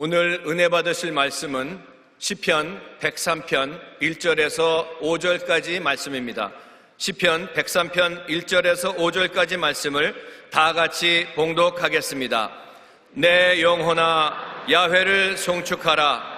오늘 은혜 받으실 말씀은 시편 103편 1절에서 5절까지 말씀입니다. 시편 103편 1절에서 5절까지 말씀을 다 같이 봉독하겠습니다. 내 영혼아 야훼를 송축하라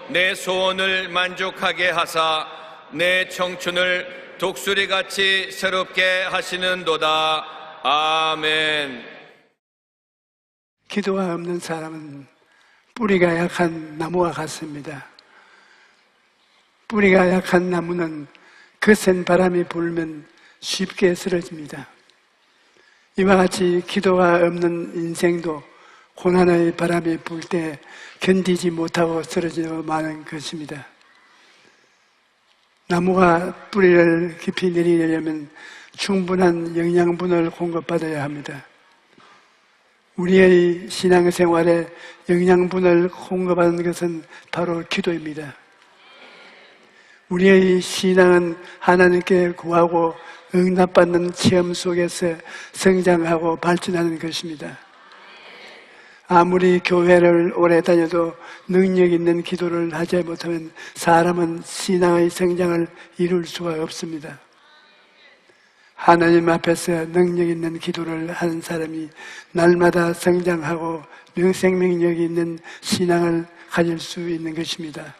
내 소원을 만족하게 하사 내 청춘을 독수리같이 새롭게 하시는도다. 아멘. 기도가 없는 사람은 뿌리가 약한 나무와 같습니다. 뿌리가 약한 나무는 거센 바람이 불면 쉽게 쓰러집니다. 이와 같이 기도가 없는 인생도 고난의 바람이 불 때 견디지 못하고 쓰러져 마는 것입니다. 나무가 뿌리를 깊이 내리려면 충분한 영양분을 공급받아야 합니다. 우리의 신앙생활에 영양분을 공급하는 것은 바로 기도입니다. 우리의 신앙은 하나님께 구하고 응답받는 체험 속에서 성장하고 발전하는 것입니다. 아무리 교회를 오래 다녀도 능력 있는 기도를 하지 못하면 사람은 신앙의 성장을 이룰 수가 없습니다. 하나님 앞에서 능력 있는 기도를 하는 사람이 날마다 성장하고 명생명력이 있는 신앙을 가질 수 있는 것입니다.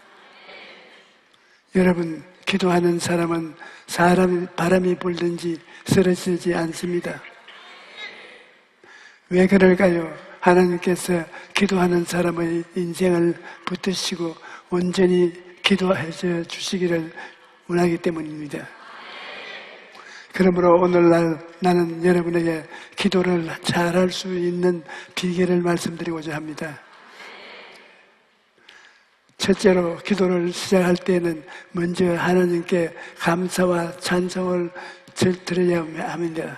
여러분, 기도하는 사람은 사람 바람이 불든지 쓰러지지 않습니다. 왜 그럴까요? 하나님께서 기도하는 사람의 인생을 붙드시고 온전히 기도해 주시기를 원하기 때문입니다. 그러므로 오늘날 나는 여러분에게 기도를 잘할 수 있는 비결을 말씀드리고자 합니다. 첫째로 기도를 시작할 때는 먼저 하나님께 감사와 찬송을 드려야 합니다.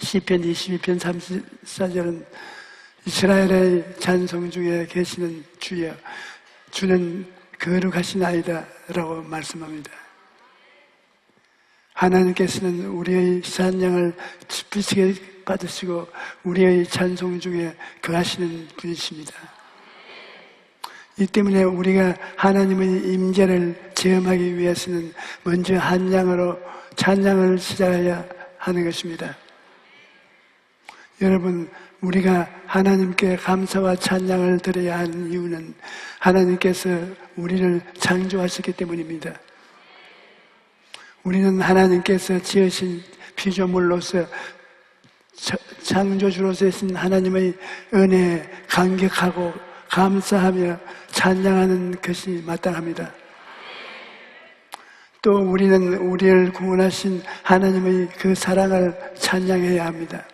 시편 22편 34절은 이스라엘의 찬송 중에 계시는 주여 주는 거룩하신 아이다 라고 말씀합니다. 하나님께서는 우리의 찬양을 지피시게 받으시고 우리의 찬송 중에 거하시는 분이십니다. 이 때문에 우리가 하나님의 임재를 체험하기 위해서는 먼저 한양으로 찬양을 시작해야 하는 것입니다. 여러분, 우리가 하나님께 감사와 찬양을 드려야 하는 이유는 하나님께서 우리를 창조하셨기 때문입니다. 우리는 하나님께서 지으신 피조물로서 창조주로서 신 하나님의 은혜에 감격하고 감사하며 찬양하는 것이 마땅합니다. 또 우리는 우리를 구원하신 하나님의 그 사랑을 찬양해야 합니다.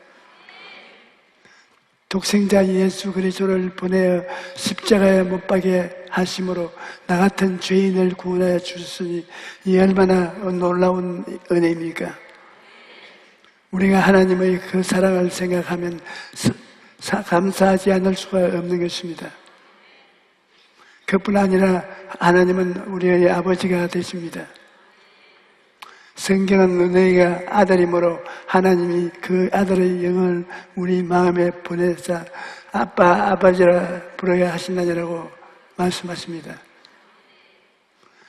독생자 예수 그리스도를 보내어 십자가에 못 박게 하심으로 나 같은 죄인을 구원하여 주셨으니 이 얼마나 놀라운 은혜입니까? 우리가 하나님의 그 사랑을 생각하면 감사하지 않을 수가 없는 것입니다. 그뿐 아니라 하나님은 우리의 아버지가 되십니다. 성경은 은혜가 아들이므로 하나님이 그 아들의 영을 우리 마음에 보내사 아빠, 아버지라 부르게 하신다니라고 말씀하십니다.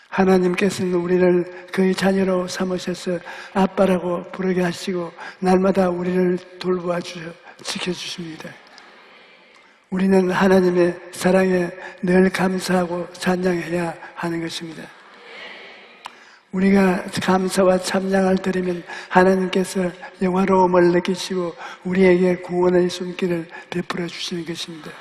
하나님께서는 우리를 그의 자녀로 삼으셔서 아빠라고 부르게 하시고 날마다 우리를 돌보아 주셔 지켜 주십니다. 우리는 하나님의 사랑에 늘 감사하고 찬양해야 하는 것입니다. 우리가 감사와 참양을 드리면 하나님께서 영화로움을 느끼시고 우리에게 구원의 손길을 베풀어 주시는 것입니다.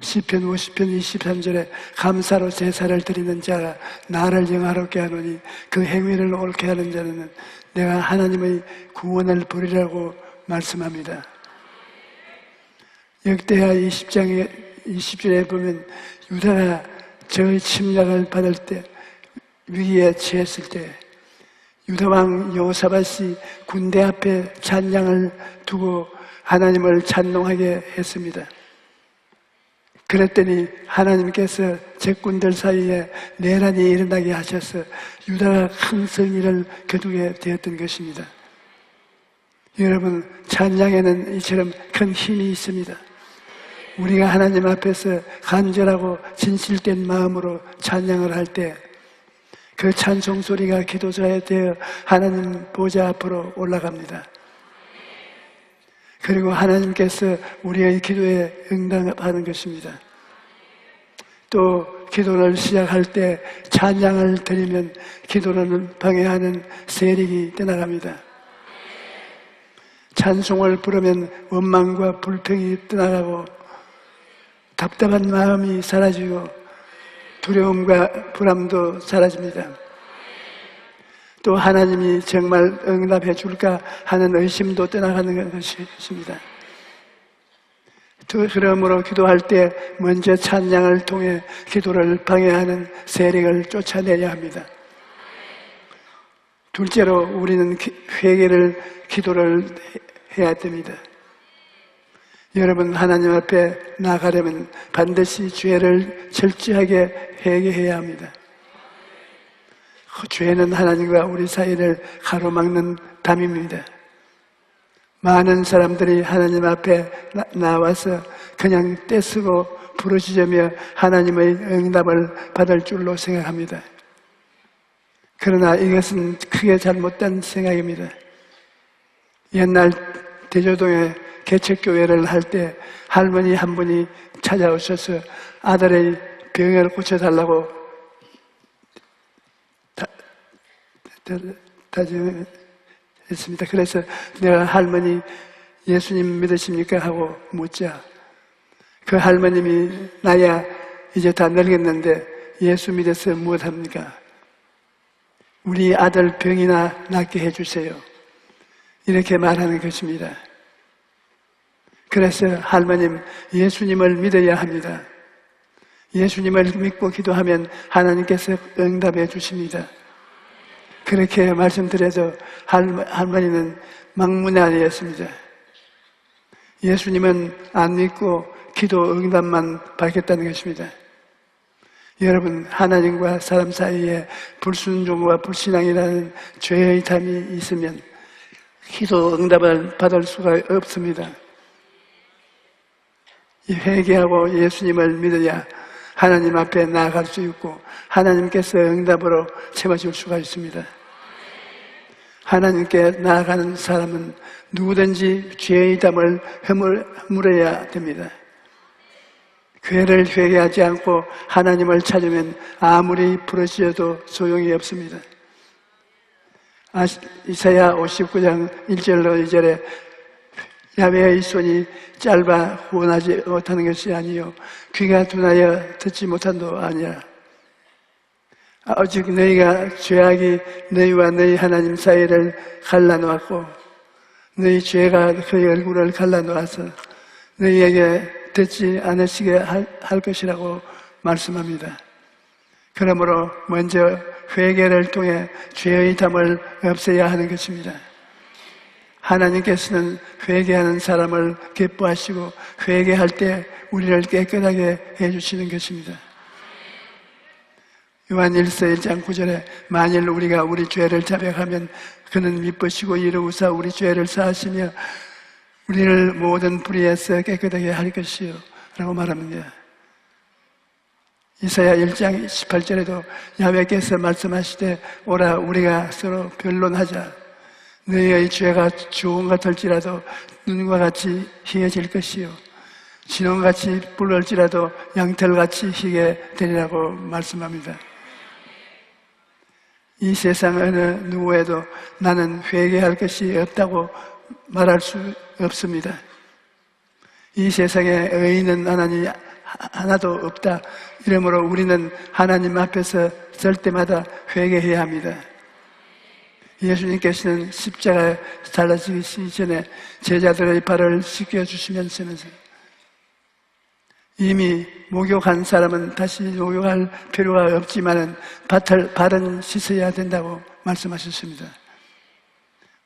시편 50편 23절에 감사로 제사를 드리는 자가 나를 영화롭게 하노니 그 행위를 옳게 하는 자는 내가 하나님의 구원을 보리라고 말씀합니다. 역대하 20장에 20절에 보면 유다가 적의 침략을 받을 때 위기에 처했을 때 유다왕 여호사밧이 군대 앞에 찬양을 두고 하나님을 찬송하게 했습니다. 그랬더니 하나님께서 적군들 사이에 내란이 일어나게 하셔서 유다가 큰 승리를 거두게 되었던 것입니다. 여러분, 찬양에는 이처럼 큰 힘이 있습니다. 우리가 하나님 앞에서 간절하고 진실된 마음으로 찬양을 할때 그 찬송 소리가 기도자에 되어 하나님 보좌 앞으로 올라갑니다. 그리고 하나님께서 우리의 기도에 응답하는 것입니다. 또 기도를 시작할 때 찬양을 드리면 기도를 방해하는 세력이 떠나갑니다. 찬송을 부르면 원망과 불평이 떠나가고 답답한 마음이 사라지고 두려움과 불안도 사라집니다. 또 하나님이 정말 응답해 줄까 하는 의심도 떠나가는 것입니다. 또 그러므로 기도할 때 먼저 찬양을 통해 기도를 방해하는 세력을 쫓아내야 합니다. 둘째로 우리는 기- 회개를 기도를 해야 됩니다. 여러분 하나님 앞에 나가려면 반드시 죄를 철저하게 회개해야 합니다. 그 죄는 하나님과 우리 사이를 가로막는 담입니다. 많은 사람들이 하나님 앞에 나- 나와서 그냥 떼쓰고 부르짖으며 하나님의 응답을 받을 줄로 생각합니다. 그러나 이것은 크게 잘못된 생각입니다. 옛날 대조동에 개척교회를 할 때 할머니 한 분이 찾아오셔서 아들의 병을 고쳐달라고 다짐했습니다. 그래서 내가 할머니 예수님 믿으십니까? 하고 묻자. 그 할머님이 나야 이제 다 늙었는데 예수 믿어서 무엇합니까? 우리 아들 병이나 낫게 해주세요. 이렇게 말하는 것입니다. 그래서 할머님, 예수님을 믿어야 합니다. 예수님을 믿고 기도하면 하나님께서 응답해 주십니다. 그렇게 말씀드려도 할- 할머니는 막문화되었습니다. 예수님은 안 믿고 기도 응답만 받겠다는 것입니다. 여러분, 하나님과 사람 사이에 불순종과 불신앙이라는 죄의 담이 있으면 기도 응답을 받을 수가 없습니다. 이 회개하고 예수님을 믿어야 하나님 앞에 나아갈 수 있고 하나님께서 응답으로 채워줄 수가 있습니다. 하나님께 나아가는 사람은 누구든지 죄의 담을 허물, 허물어야 됩니다. 괴를 회개하지 않고 하나님을 찾으면 아무리 부르짖어도 소용이 없습니다. 아, 이사야 59장 1절로 2절에 야외의 손이 짧아 구원하지 못하는 것이 아니요 귀가 둔하여 듣지 못한도 아니라 오직 너희가 죄악이 너희와 너희 하나님 사이를 갈라놓았고 너희 죄가 그의 얼굴을 갈라놓아서 너희에게 듣지 않으시게 할, 할 것이라고 말씀합니다. 그러므로 먼저 회개를 통해 죄의 담을 없애야 하는 것입니다. 하나님께서는 회개하는 사람을 기뻐하시고 회개할 때 우리를 깨끗하게 해주시는 것입니다. 요한 1서 1장 9절에 만일 우리가 우리 죄를 자백하면 그는 미쁘시고 이루우사 우리 죄를 사하시며 우리를 모든 불의에서 깨끗하게 할 것이요 라고 말합니다. 이사야 1장 18절에도 야외께서 말씀하시되 오라 우리가 서로 변론하자 너희의 죄가 주홍 같을지라도 눈과 같이 희해질 것이요 진홍같이 붉을지라도 양털같이 희게 되리라고 말씀합니다. 이 세상 어느 누구에도 나는 회개할 것이 없다고 말할 수 없습니다. 이 세상에 의인은 하나님 하- 하나도 없다. 이러므로 우리는 하나님 앞에서 설 때마다 회개해야 합니다. 예수님께서는 십자가에 달라지기 전에 제자들의 발을 씻겨주시면서 이미 목욕한 사람은 다시 목욕할 필요가 없지만은 밭을, 발은 씻어야 된다고 말씀하셨습니다.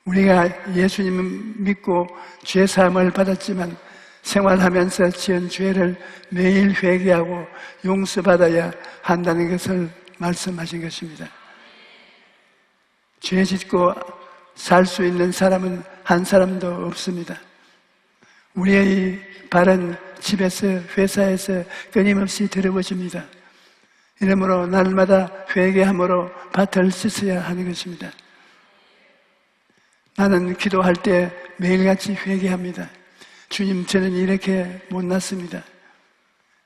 우리가 예수님 믿고 죄 사함을 받았지만 생활하면서 지은 죄를 매일 회개하고 용서받아야 한다는 것을 말씀하신 것입니다. 죄 짓고 살 수 있는 사람은 한 사람도 없습니다. 우리의 발은 집에서 회사에서 끊임없이 들어보집니다. 이러므로 날마다 회개함으로 밭을 씻어야 하는 것입니다. 나는 기도할 때 매일같이 회개합니다. 주님, 저는 이렇게 못났습니다.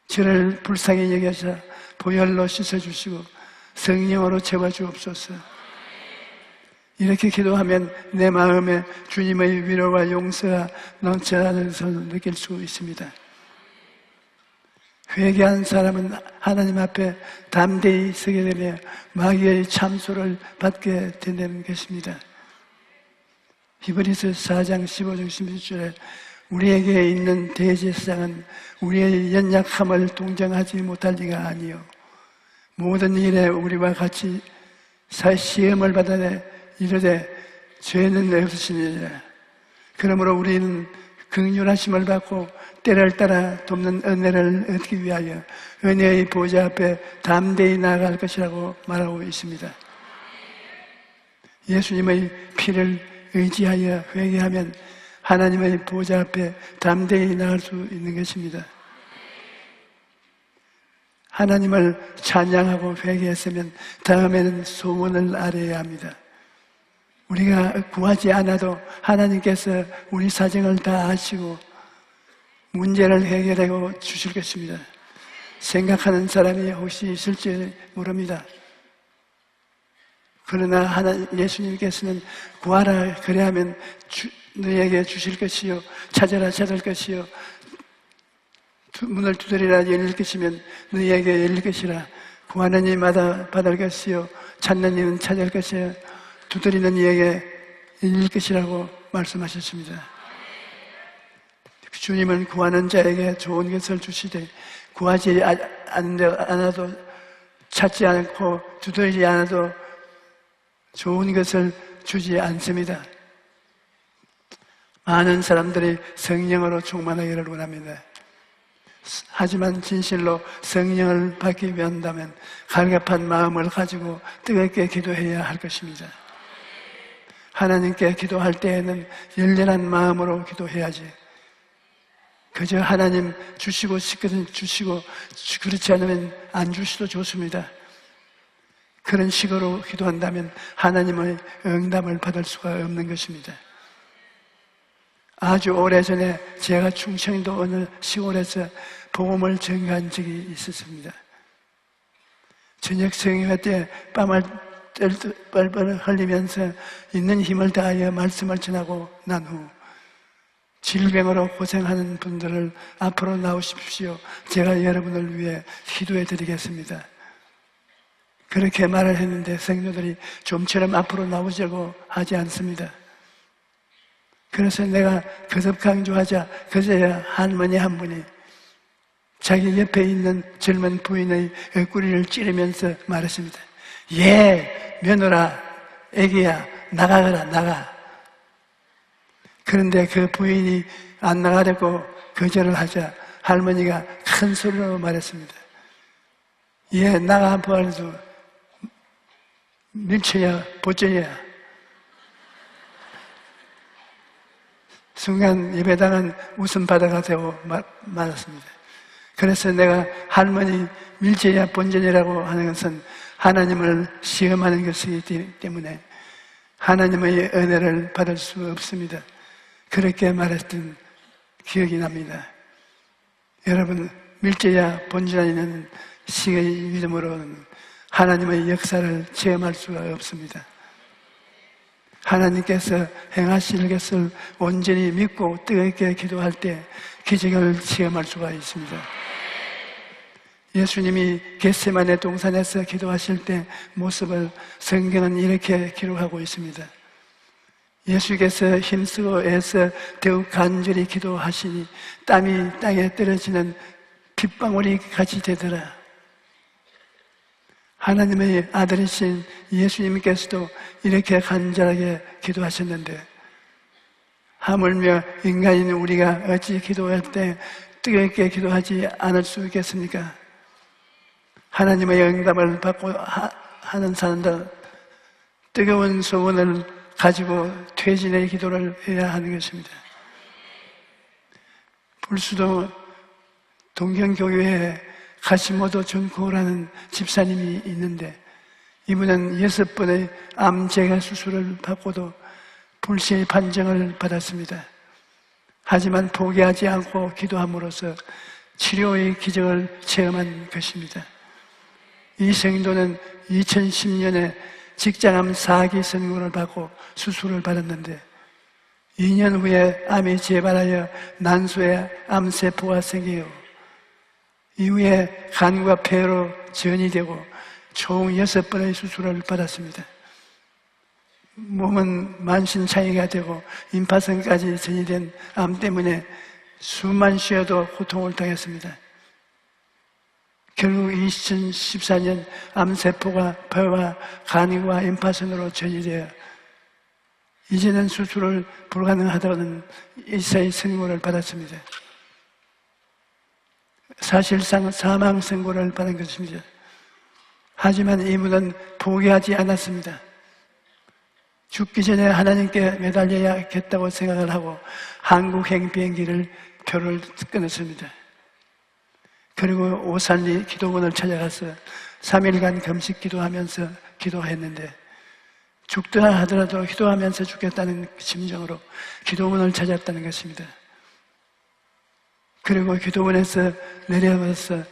저를 불쌍히 여겨서 보혈로 씻어주시고 성령으로 채워주옵소서. 이렇게 기도하면 내 마음에 주님의 위로와 용서가 넘쳐나는 것을 느낄 수 있습니다. 회개한 사람은 하나님 앞에 담대히 서게 되며 마귀의 참소를 받게 된다는 것입니다. 히브리서 4장 15절 16절에 우리에게 있는 대제사장은 우리의 연약함을 동정하지 못할 리가 아니요 모든 일에 우리와 같이 사 시험을 받아내 이르되 죄는 없으시니라 그러므로 우리는 긍휼하심을 받고 때를 따라 돕는 은혜를 얻기 위하여 은혜의 보좌 앞에 담대히 나아갈 것이라고 말하고 있습니다. 예수님의 피를 의지하여 회개하면 하나님의 보좌 앞에 담대히 나갈 수 있는 것입니다. 하나님을 찬양하고 회개했으면 다음에는 소원을 아뢰야 합니다. 우리가 구하지 않아도 하나님께서 우리 사정을 다 아시고 문제를 해결하고 주실 것입니다. 생각하는 사람이 혹시 있을지 모릅니다. 그러나 하나 예수님께서는 구하라 그래야면 주, 너에게 주실 것이요 찾아라 찾을 것이요 두- 문을 두드리라 열릴 것이면 너에게 열릴 것이라 구하는 이마다 받을 것이요 찾는 이는 찾을 것이요 두드리는 이에게 것이라고 말씀하셨습니다. 주님은 구하는 자에게 좋은 것을 주시되 구하지 아- 않아도 찾지 않고 두드리지 않아도 좋은 것을 주지 않습니다. 많은 사람들이 성령으로 충만하기를 원합니다. 하지만 진실로 성령을 받기 위한다면 갈급한 마음을 가지고 뜨겁게 기도해야 할 것입니다. 하나님께 기도할 때에는 열렬한 마음으로 기도해야지. 그저 하나님 주시고 싶거든 주시고 그렇지 않으면 안 주시도 좋습니다. 그런 식으로 기도한다면 하나님의 응답을 받을 수가 없는 것입니다. 아주 오래전에 제가 충청도 어느 시골에서 복음을 전가한 적이 있었습니다. 저녁 성경회 때 뺨을 뻘뻘 흘리면서 있는 힘을 다하여 말씀을 전하고 난 후 질병으로 고생하는 분들을 앞으로 나오십시오. 제가 여러분을 위해 기도해 드리겠습니다. 그렇게 말을 했는데 성도들이 좀처럼 앞으로 나오자고 하지 않습니다. 그래서 내가 거듭 강조하자 그제야 할머니 한 분이 자기 옆에 있는 젊은 부인의 옆구리를 찌르면서 말했습니다. 예, 며느라, 애기야, 나가거라, 나가. 그런데 그 부인이 안 나가려고 거절을 하자 할머니가 큰 소리로 말했습니다. 예, 나가 보아도 밀쳐야, 보전이야. 순간 예배당은 웃음바다가 되고 마- 말았습니다. 그래서 내가 할머니 밀제야 본전이라고 하는 것은 하나님을 시험하는 것이기 때문에 하나님의 은혜를 받을 수 없습니다. 그렇게 말했던 기억이 납니다. 여러분, 밀제야 본전이는 시의 믿음으로는 하나님의 역사를 체험할 수가 없습니다. 하나님께서 행하실 것을 온전히 믿고 뜨겁게 기도할 때 기적을 체험할 수가 있습니다. 예수님이 겟세만의 동산에서 기도하실 때 모습을 성경은 이렇게 기록하고 있습니다. 예수께서 힘쓰고 애써 더욱 간절히 기도하시니 땀이 땅에 떨어지는 빗방울이 같이 되더라. 하나님의 아들이신 예수님께서도 이렇게 간절하게 기도하셨는데 하물며 인간인 우리가 어찌 기도할 때 뜨겁게 기도하지 않을 수 있겠습니까? 하나님의 응답을 받고 하, 하는 사람들 뜨거운 소원을 가지고 퇴진의 기도를 해야 하는 것입니다. 불수도 동경교회에 가시모도 전코라는 집사님이 있는데 이분은 여섯 번의 암제가 수술을 받고도 불시의 판정을 받았습니다. 하지만 포기하지 않고 기도함으로써 치료의 기적을 체험한 것입니다. 이 성도는 2010년에 직장암 4기 선고를 받고 수술을 받았는데 2년 후에 암이 재발하여 난소에 암세포가 생겨요. 이후에 간과 폐로 전이 되고 총 여섯 번의 수술을 받았습니다. 몸은 만신창이가 되고 임파선까지 전이된 암 때문에 숨만 쉬어도 고통을 당했습니다. 결국 2014년 암세포가 폐와 간이와 임파선으로 전이되어 이제는 수술을 불가능하다는 의사의 선고를 받았습니다. 사실상 사망 선고를 받은 것입니다. 하지만 이분은 포기하지 않았습니다. 죽기 전에 하나님께 매달려야겠다고 생각을 하고 한국행 비행기를 표를 끊었습니다. 그리고 오산리 기도원을 찾아가서 3일간 금식 기도하면서 기도했는데 죽더라 하더라도 기도하면서 죽겠다는 심정으로 기도원을 찾았다는 것입니다. 그리고 기도원에서 내려와서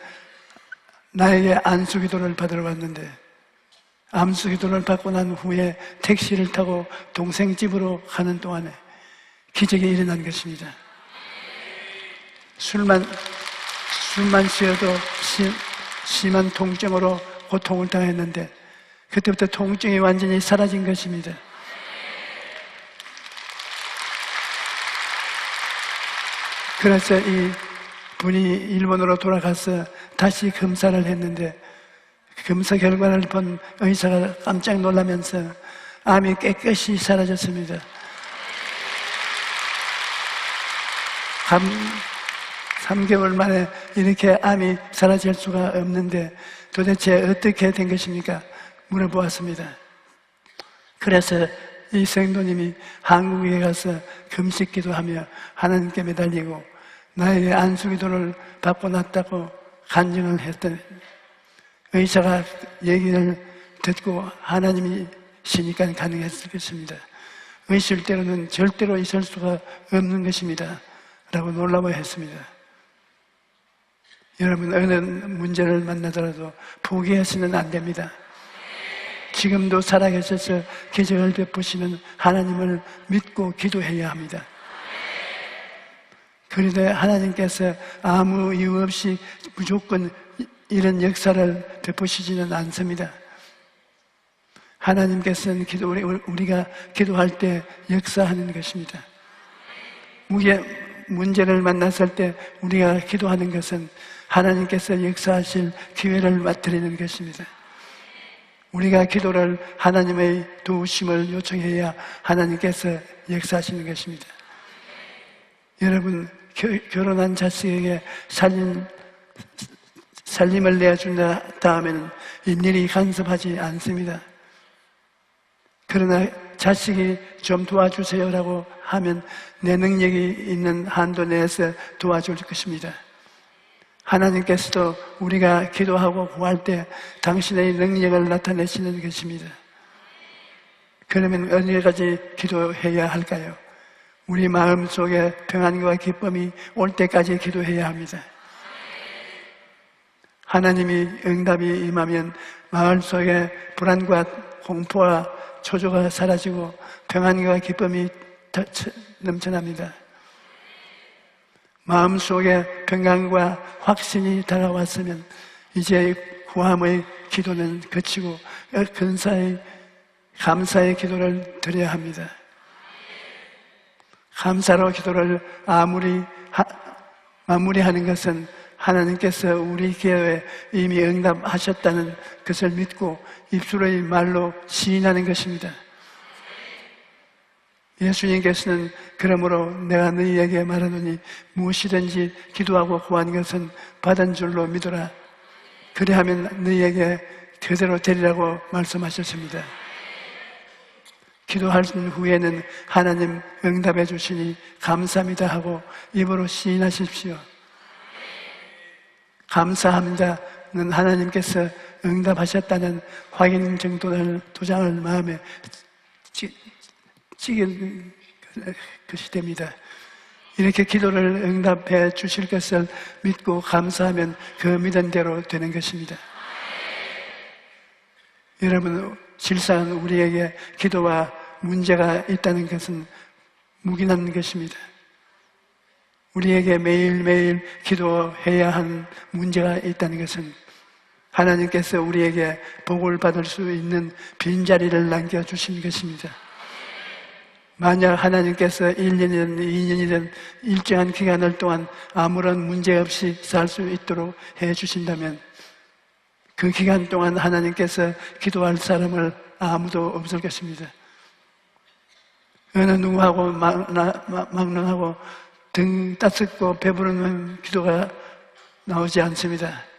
나에게 안수 기도를 받으러 왔는데 암수 기도를 받고 난 후에 택시를 타고 동생 집으로 가는 동안에 기적이 일어난 것입니다. 술만 숨만 쉬어도 심, 심한 통증으로 고통을 당했는데 그때부터 통증이 완전히 사라진 것입니다. 그래서 이 분이 일본으로 돌아가서 다시 검사를 했는데 검사 결과를 본 의사가 깜짝 놀라면서 암이 깨끗이 사라졌습니다. 감, 3개월 만에 이렇게 암이 사라질 수가 없는데 도대체 어떻게 된 것입니까? 물어보았습니다. 그래서 이 성도님이 한국에 가서 금식 기도하며 하나님께 매달리고 나에게 안수 기도를 받고 났다고 간증을 했던 의사가 얘기를 듣고 하나님이 시니까 가능했을 것입니다. 의실 때로는 절대로 있을 수가 없는 것입니다. 라고 놀라워 했습니다. 여러분 어느 문제를 만나더라도 포기해서는 안 됩니다. 지금도 살아계셔서 기적을 베푸시는 하나님을 믿고 기도해야 합니다. 그런데 하나님께서 아무 이유 없이 무조건 이런 역사를 베푸시지는 않습니다. 하나님께서는 기도, 우리가 기도할 때 역사하는 것입니다. 무게, 문제를 만났을 때 우리가 기도하는 것은 하나님께서 역사하실 기회를 맡드리는 것입니다. 우리가 기도를 하나님의 도우심을 요청해야 하나님께서 역사하시는 것입니다. 여러분, 결혼한 자식에게 살림, 살림을 내준 다음에는 일일이 간섭하지 않습니다. 그러나 자식이 좀 도와주세요라고 하면 내 능력이 있는 한도 내에서 도와줄 것입니다. 하나님께서도 우리가 기도하고 구할 때 당신의 능력을 나타내시는 것입니다. 그러면 어디까지 기도해야 할까요? 우리 마음 속에 평안과 기쁨이 올 때까지 기도해야 합니다. 하나님이 응답이 임하면 마음 속에 불안과 공포와 초조가 사라지고 평안과 기쁨이 넘쳐납니다. 마음속에 평강과 확신이 다가왔으면 이제 구함의 기도는 그치고 근사의 감사의 기도를 드려야 합니다. 감사로 기도를 아무리 하- 마무리하는 것은 하나님께서 우리 기도에 이미 응답하셨다는 것을 믿고 입술의 말로 시인하는 것입니다. 예수님께서는 그러므로 내가 너희에게 말하노니 무엇이든지 기도하고 구한 것은 받은 줄로 믿어라. 그리하면 너희에게 그대로 되리라고 말씀하셨습니다. 기도하신 후에는 하나님 응답해 주시니 감사합니다 하고 입으로 시인하십시오. 감사합니다는 하나님께서 응답하셨다는 확인 정도를 도장을 마음에 찍- 찍은 것이 됩니다. 이렇게 기도를 응답해 주실 것을 믿고 감사하면 그 믿은 대로 되는 것입니다. 여러분, 실상 우리에게 기도와 문제가 있다는 것은 묵인한 것입니다. 우리에게 매일매일 기도해야 한 문제가 있다는 것은 하나님께서 우리에게 복을 받을 수 있는 빈자리를 남겨주신 것입니다. 만약 하나님께서 1년이든 2년이든 일정한 기간을 동안 아무런 문제 없이 살 수 있도록 해 주신다면 그 기간 동안 하나님께서 기도할 사람을 아무도 없을 것입니다. 어느 누구하고 막론하고 등 따숩고 배부르는 기도가 나오지 않습니다.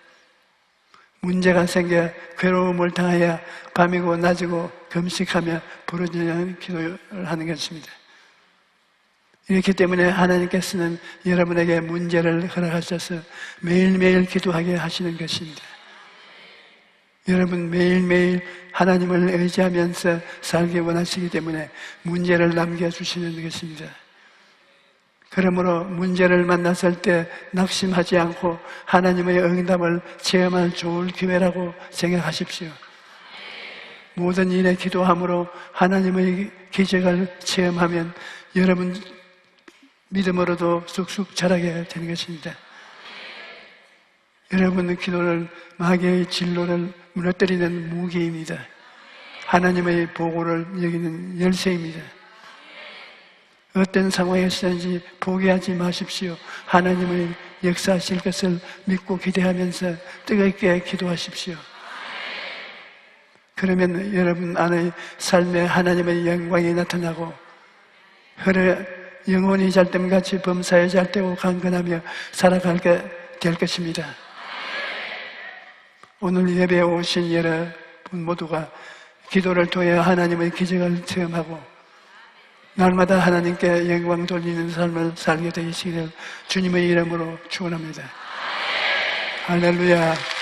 문제가 생겨 괴로움을 당하여 밤이고 낮이고 금식하며 부르짖는 기도를 하는 것입니다. 이렇기 때문에 하나님께서는 여러분에게 문제를 허락하셔서 매일매일 기도하게 하시는 것입니다. 여러분 매일매일 하나님을 의지하면서 살기 원하시기 때문에 문제를 남겨주시는 것입니다. 그러므로 문제를 만났을 때 낙심하지 않고 하나님의 응답을 체험할 좋은 기회라고 생각하십시오. 모든 일에 기도함으로 하나님의 기적을 체험하면 여러분 믿음으로도 쑥쑥 자라게 되는 것입니다. 여러분의 기도를 마귀의 진로를 무너뜨리는 무기입니다. 하나님의 보고를 여기는 열쇠입니다. 어떤 상황에서든지 포기하지 마십시오. 하나님의 역사하실 것을 믿고 기대하면서 뜨겁게 기도하십시오. 그러면 여러분 안에 삶에 하나님의 영광이 나타나고 흐르 영혼이 잘됨 같이 범사에 잘되고 강건하며 살아갈 될 것입니다. 오늘 예배에 오신 여러분 모두가 기도를 통해 하나님의 기적을 체험하고 날마다 하나님께 영광 돌리는 삶을 살게 되시기를 주님의 이름으로 축원합니다. 할렐루야.